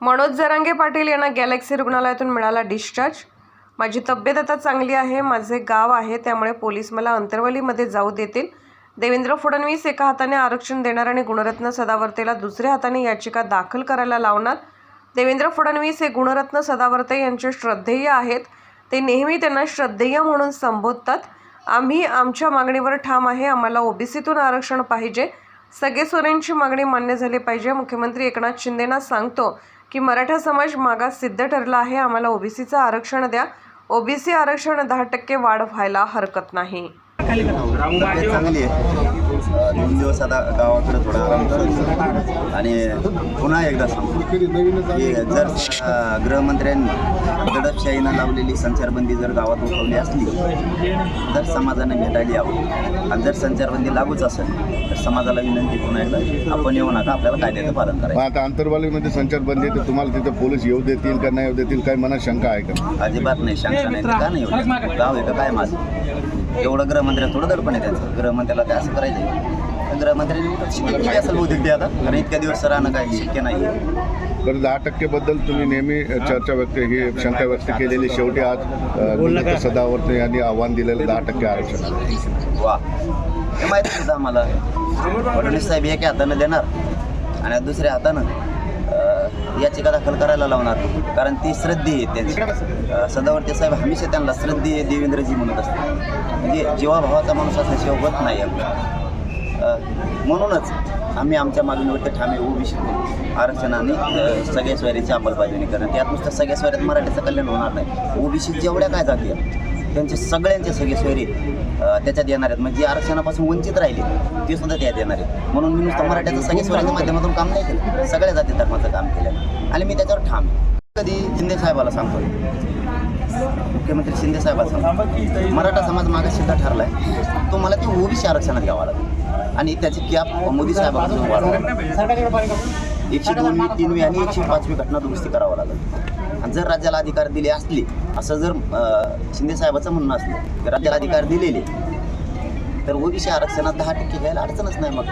मनोज जरांगे पाटील यांना गॅलेक्सी रुग्णालयातून मिळाला डिस्चार्ज. माझी तब्येत आता चांगली आहे माझे गाव आहे त्यामुळे पोलीस मला अंतरवलीमध्ये जाऊ देतील. देवेंद्र फडणवीस एका हाताने आरक्षण देणार आणि गुणरत्न सदावर्तेला दुसऱ्या हाताने याचिका दाखल करायला लावणार. देवेंद्र फडणवीस हे गुणरत्न सदावर्ते यांचे श्रद्धेय आहेत. ते नेहमी त्यांना श्रद्धेय म्हणून संबोधतात. आम्ही आमच्या मागणीवर ठाम आहे आम्हाला ओबीसीतून आरक्षण पाहिजे. सगळे सोरेंची मागणी मान्य झाली पाहिजे मुख्यमंत्री एकनाथ शिंदेना सांगतो. की मराठा समाज मागास सिद्ध ठरला आहे. आम्हाला ओबीसीचं आरक्षण द्या. ओबीसी आरक्षण दहा टक्के वाढ व्हायला हरकत नाही. तब्येत चांगली आहे. दोन दिवस आता गावाकडे थोडा आराम करायचा आणि पुन्हा एकदा सांगतो की जर गृहमंत्र्यांनी दडपशाहीनं लावलेली संचारबंदी जर गावात उठवली असली तर समाजाने भेटायला यावं. आणि जर संचारबंदी लागूच असेल तर समाजाला विनंती पुन्हा एकदा आपण येऊ नका आपल्याला कायद्याचं पालन करायचं. आता आंतरवालीमध्ये संचारबंदी आहे तर तुम्हाला तिथं पोलीस येऊ देतील का नाही येऊ देतील काही मनात शंका आहे का? अजिबात नाही शंका नाही का नाही गाव आहे का काय माझं एवढं गृहमंत्र्या थोडं दडपण आहे त्यांचं. गृहमंत्र्याला काय असं करायचं तर गृहमंत्र्यांनी शिथिल केली असेल बहुतेक ते आता. कारण इतक्या दिवस राहणं काही शक्य नाही. बरं दहा टक्केबद्दल तुम्ही नेहमी चर्चा व्यक्त ही शंका व्यक्त केलेली. शेवटी आज सदावर्ते यांनी आव्हान दिलेलं दहा टक्के आरक्षण वा. हे माहिती होतं आम्हाला? फडणवीस साहेब एका हातानं देणार आणि दुसऱ्या हातानं याचिका दाखल करायला लावणार. कारण ती श्रद्धे आहे त्यांची. सदावर्ते साहेब हमेशा त्यांना श्रद्धे देवेंद्रजी म्हणत असतात. म्हणजे जीवाभावाचा माणूस असल्याशिवाय होत नाही आपलं. म्हणूनच आम्ही आमच्या मागणीवरती ठामे ओबीसी आरक्षणाने सगळ्या सोयरीची अंमलबजावणी करणं त्यात नुसतं सगळ्या सोयऱ्यात मराठीचं कल्याण होणार नाही. ओबीसी जेवढ्या काय जाती त्यांचे सगळ्यांचे सगळे सोयरे त्याच्यात येणार आहेत. म्हणजे आरक्षणापासून वंचित राहिले ते सुद्धा त्यात येणार आहेत. म्हणून मी नुसतं मराठ्याचं सगळे सोयऱ्याच्या माध्यमातून काम नाही केलं. सगळ्या जाती धर्माचं काम केलं. आणि मी त्याच्यावर ठाम. कधी शिंदे साहेबाला सांगतो मुख्यमंत्री शिंदे साहेबाला सांगतो मराठा समाज मागासिद्धा ठरला आहे तो मला ती ओबीसी आरक्षणात घ्यावा लागेल. आणि त्याची कॅप मोदी साहेबांपासून वाढवा एकशे दोनवी तीनवी आणि एकशे पाचवी घटना दुरुस्ती करावं लागेल. आणि जर राज्याला अधिकार दिले असले असं जर शिंदे साहेबाचं म्हणणं असलं तर राज्याला अधिकार दिलेले. तर ओबीसी आरक्षणात दहा टक्के घ्यायला अडचणच नाही मग.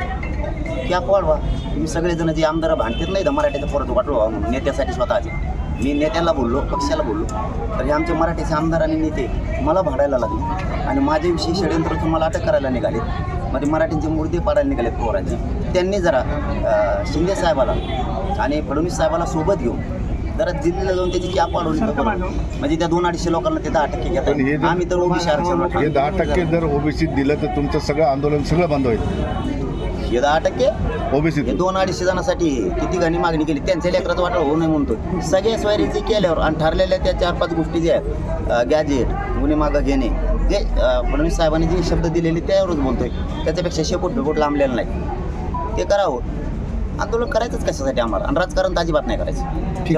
कॅप वाढवा तुम्ही सगळेजण जे आमदार भांडतात नाही तर मराठीचं परत वाटवा म्हणून नेत्यासाठी स्वतःचे. मी नेत्याला बोललो पक्षाला बोललो. तर हे आमचे मराठीचे आमदार आणि नेते मला भांडायला लागले. आणि माझ्याविषयी षडयंत्र तुम्हाला अटक करायला निघाले मध्ये मराठींचे मुर्दे पाडायला निघालेत पोरांचे. त्यांनी जरा शिंदे साहेबाला आणि फडणवीस साहेबाला सोबत घेऊन जरा दिल्लीला जाऊन त्याची कॅप वाढवली तर बरं. म्हणजे त्या दोन अडीचशे लोकांना ते दहा टक्के पण हे घेतात जर- आम्ही तर ओबीसी आरक्षण हे दहा टक्के जर ओबीसीत दिलं तर तुमचं सगळं आंदोलन सगळं बंद होईल. हे दहा टक्के? ओबीसीत हे दोन अडीचशे जणांसाठी किती घणी मागणी केली? त्यांच्या लेकराचं वाटलं होऊ नये म्हणतो सगळे स्वारीचे केल्यावर आणि ठरलेल्या त्या चार पाच गोष्टी ज्या आहेत गॅजेट गुन्हे मागं घेणे जे अं, फडणवीस साहेबांनी जे शब्द दिलेले त्यावरच बोलतोय. त्याच्यापेक्षा शेपूट बिपूट लांबलेलं नाही. ते करावं. आंदोलन करायचंच कशासाठी आम्हाला? आणि राजकारण तर अजिबात नाही करायचं.